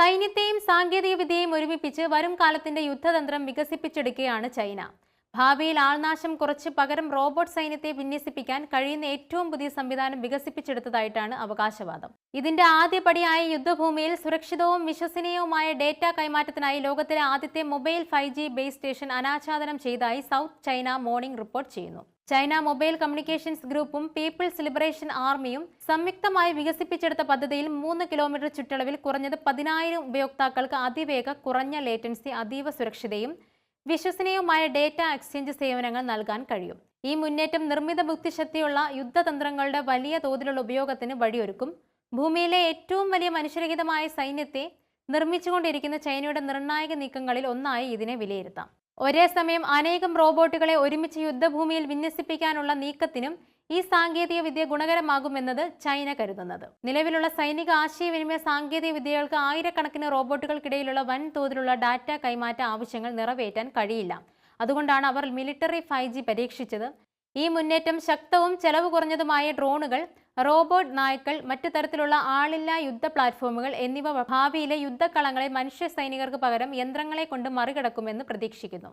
സൈന്യത്തെയും സാങ്കേതിക വിദ്യയും ഒരുമിപ്പിച്ച് വരും കാലത്തിന്റെ യുദ്ധതന്ത്രം വികസിപ്പിച്ചെടുക്കുകയാണ് ചൈന. ഭാവിയിൽ ആൾനാശം കുറച്ച് പകരം റോബോട്ട് സൈന്യത്തെ വിന്യസിപ്പിക്കാൻ കഴിയുന്ന ഏറ്റവും പുതിയ സംവിധാനം വികസിപ്പിച്ചെടുത്തതായിട്ടാണ് അവകാശവാദം. ഇതിന്റെ ആദ്യപടിയായ യുദ്ധഭൂമിയിൽ സുരക്ഷിതവും വിശ്വസനീയവുമായ ഡേറ്റ കൈമാറ്റത്തിനായി ലോകത്തിലെ ആദ്യത്തെ മൊബൈൽ ഫൈവ് ബേസ് സ്റ്റേഷൻ അനാച്ഛാദനം ചെയ്തതായി സൗത്ത് ചൈന മോർണിംഗ് റിപ്പോർട്ട് ചെയ്യുന്നു. ചൈന മൊബൈൽ കമ്മ്യൂണിക്കേഷൻസ് ഗ്രൂപ്പും പീപ്പിൾസ് ലിബറേഷൻ ആർമിയും സംയുക്തമായി വികസിപ്പിച്ചെടുത്ത പദ്ധതിയിൽ മൂന്ന് കിലോമീറ്റർ ചുറ്റളവിൽ കുറഞ്ഞത് പതിനായിരം ഉപയോക്താക്കൾക്ക് അതിവേഗ കുറഞ്ഞ ലേറ്റൻസി അതീവ സുരക്ഷിതയും വിശ്വസനീയവുമായ ഡേറ്റ എക്സ്ചേഞ്ച് സേവനങ്ങൾ നൽകാൻ കഴിയും. ഈ മുന്നേറ്റം നിർമ്മിത ബുദ്ധിശക്തിയുള്ള യുദ്ധതന്ത്രങ്ങളുടെ വലിയ തോതിലുള്ള ഉപയോഗത്തിന് വഴിയൊരുക്കും. ഭൂമിയിലെ ഏറ്റവും വലിയ മനുഷ്യരഹിതമായ സൈന്യത്തെ നിർമ്മിച്ചുകൊണ്ടിരിക്കുന്ന ചൈനയുടെ നിർണായക നീക്കങ്ങളിൽ ഒന്നായി ഇതിനെ വിലയിരുത്താം. ഒരേ സമയം അനേകം റോബോട്ടുകളെ ഒരുമിച്ച് യുദ്ധഭൂമിയിൽ വിന്യസിപ്പിക്കാനുള്ള നീക്കത്തിനും ഈ സാങ്കേതിക വിദ്യ ഗുണകരമാകുമെന്നത് ചൈന കരുതുന്നത്. നിലവിലുള്ള സൈനിക ആശയവിനിമയ സാങ്കേതിക വിദ്യകൾക്ക് ആയിരക്കണക്കിന് റോബോട്ടുകൾക്കിടയിലുള്ള വൻതോതിലുള്ള ഡാറ്റ കൈമാറ്റ ആവശ്യങ്ങൾ നിറവേറ്റാൻ കഴിയില്ല. അതുകൊണ്ടാണ് അവർ മിലിറ്ററി ഫൈവ് പരീക്ഷിച്ചത്. ഈ മുന്നേറ്റം ശക്തവും ചെലവ് കുറഞ്ഞതുമായ ഡ്രോണുകൾ റോബോട്ട് നായ്ക്കൾ മറ്റു തരത്തിലുള്ള ആളില്ലാ യുദ്ധ പ്ലാറ്റ്ഫോമുകൾ എന്നിവ ഭാവിയിലെ യുദ്ധക്കളങ്ങളെ മനുഷ്യ സൈനികർക്ക് പകരം യന്ത്രങ്ങളെ കൊണ്ട് മറികടക്കുമെന്ന് പ്രതീക്ഷിക്കുന്നു.